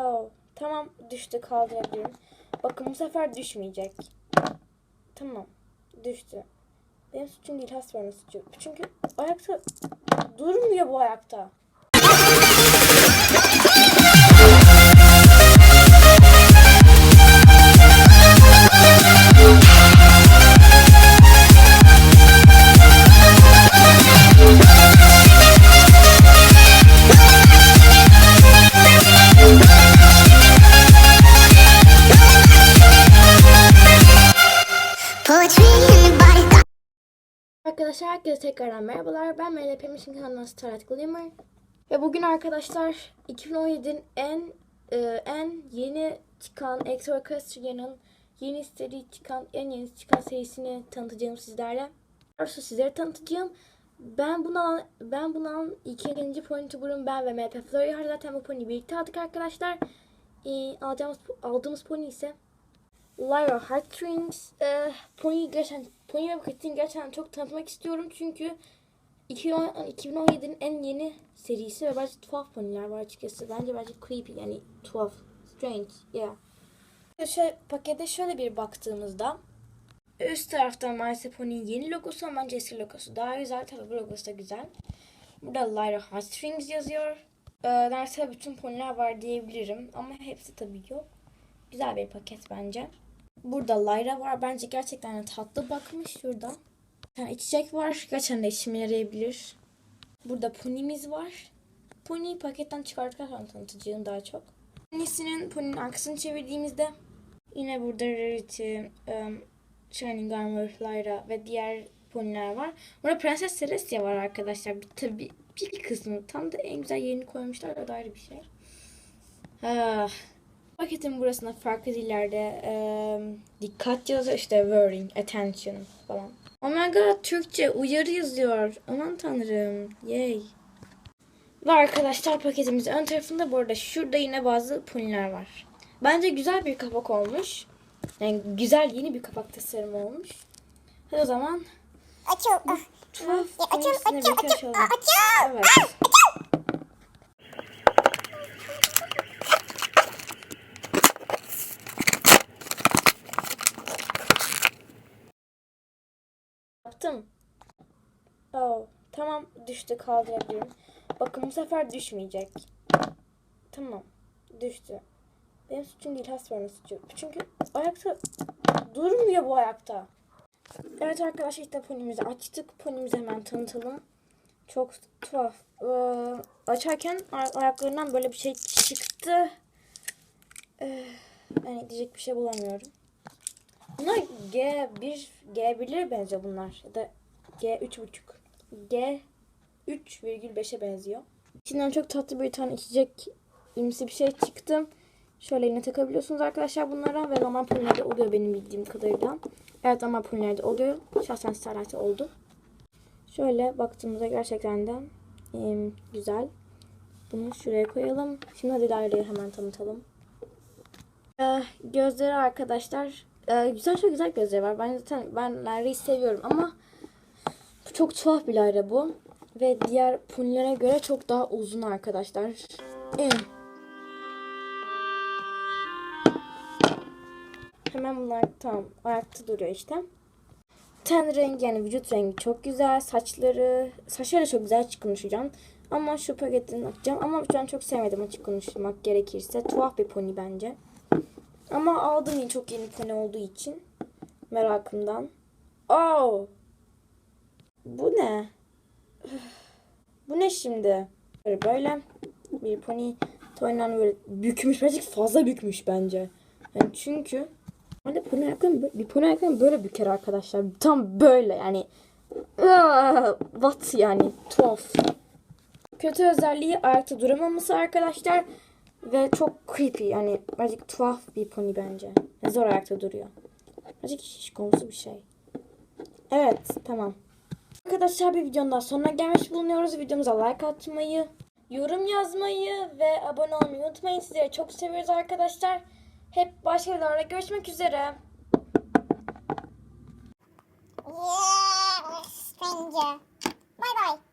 Oh, tamam düştü kaldırabilirim. Bakın bu sefer düşmeyecek. Tamam düştü. Benim suçum değil hastanın suçu. Çünkü ayakta durmuyor bu ayakta. Arkadaşlar herkese tekrardan merhabalar. Ben MLP Mission kanalından Starlight Glimmer. Ve bugün arkadaşlar 2017'nin en e, en yeni çıkan Exo Orchestra'nın yeni seri çıkan en yeni çıkan serisini tanıtacağım sizlerle. Doğrusu sizlere tanıtacağım. Ben bunu alan, ben bunu alan ikinci pony tuber'ım ben ve MP Flurry. Zaten bu pony'i birlikte aldık arkadaşlar. E, alacağımız, aldığımız pony ise Lyra Heartstrings. E, pony'i gerçekten Pony ve Bucket'in gerçekten çok tanıtmak istiyorum çünkü 2010 2017'nin en yeni serisi ve bence tuhaf ponyler var açıkçası. Bence bence creepy yani tuhaf, strange, yeah. Şöyle, pakete şöyle bir baktığımızda üst tarafta maalesef pony'nin yeni logosu ama bence eski logosu daha güzel. Tabii bu logosu da güzel. Burada Lyra Heartstrings yazıyor. Ee, neredeyse bütün ponyler var diyebilirim ama hepsi tabii yok. Güzel bir paket bence. Burada Lyra var. Bence gerçekten tatlı bakmış şurada. Tane içecek var. Gerçekten de işime yarayabilir. Burada ponimiz var. Pony paketten sonra tanıtacağım daha çok. Ponisinin poninin arkasını çevirdiğimizde yine burada Rarity, um, Shining Armor, Lyra ve diğer poniler var. Burada Prenses Celestia var arkadaşlar. Bir, tabii bir, bir kısmı. Tam da en güzel yerini koymuşlar. O da ayrı bir şey. Ah. Paketin burasında farklı dillerde eee, dikkat yazıyor işte worrying, attention falan. Oh my god Türkçe uyarı yazıyor. Aman tanrım. Yay. Ve arkadaşlar paketimizin ön tarafında bu arada şurada yine bazı poniler var. Bence güzel bir kapak olmuş. Yani güzel yeni bir kapak tasarımı olmuş. Hadi o zaman Açıl. ah, tuhaf açıl, açıl, açıl, ah, açıl. Evet. Yaptım. Oh, tamam düştü kaldırabilirim. Bakın bu sefer düşmeyecek. Tamam düştü. Benim suçum değil hastanın suçu. Çünkü ayakta durmuyor bu ayakta. Evet arkadaşlar işte ponimizi açtık. Ponimizi hemen tanıtalım. Çok tuhaf. Ee, açarken ay- ayaklarından böyle bir şey çıktı. Ee, yani diyecek bir şey bulamıyorum. Bunlar G1, G1'lere benziyor bunlar. Ya da G3.5. G 3,5'e benziyor. İçinden çok tatlı bir tane içecek imsi bir şey çıktı. Şöyle yine takabiliyorsunuz arkadaşlar bunlara ve normal pulverde oluyor benim bildiğim kadarıyla. Evet normal pulverde oluyor. Şahsen Starlight oldu. Şöyle baktığımızda gerçekten de em, güzel. Bunu şuraya koyalım. Şimdi hadi Layla'yı hemen tanıtalım. Ee, gözleri arkadaşlar e, güzel çok güzel gözleri var. Ben zaten ben Layla'yı seviyorum ama çok tuhaf bir Layla bu. Ve diğer punilere göre çok daha uzun arkadaşlar. Eh. Hemen bunlar tam ayakta duruyor işte. Ten rengi yani vücut rengi çok güzel. Saçları, saçları çok güzel açık konuşacağım. Ama şu paketini atacağım. Ama şu an çok sevmedim açık konuşmak gerekirse. Tuhaf bir pony bence. Ama aldım çok yeni pony olduğu için. Merakımdan. Oh! Bu ne? Bu ne şimdi? Böyle böyle bir pony toynan böyle bükmüş. Birazcık fazla bükmüş bence. Yani çünkü hani pony ayaklarını bir pony ayaklarını böyle büker arkadaşlar. Tam böyle yani. What yani tuhaf. Kötü özelliği ayakta duramaması arkadaşlar. Ve çok creepy yani birazcık tuhaf bir pony bence. Zor ayakta duruyor. Birazcık şiş konusu bir şey. Evet tamam. Arkadaşlar bir videonun daha sonuna gelmiş bulunuyoruz. Videomuza like atmayı, yorum yazmayı ve abone olmayı unutmayın. Sizleri çok seviyoruz arkadaşlar. Hep başka videolarda görüşmek üzere. Yeah, stranger. Bye bye.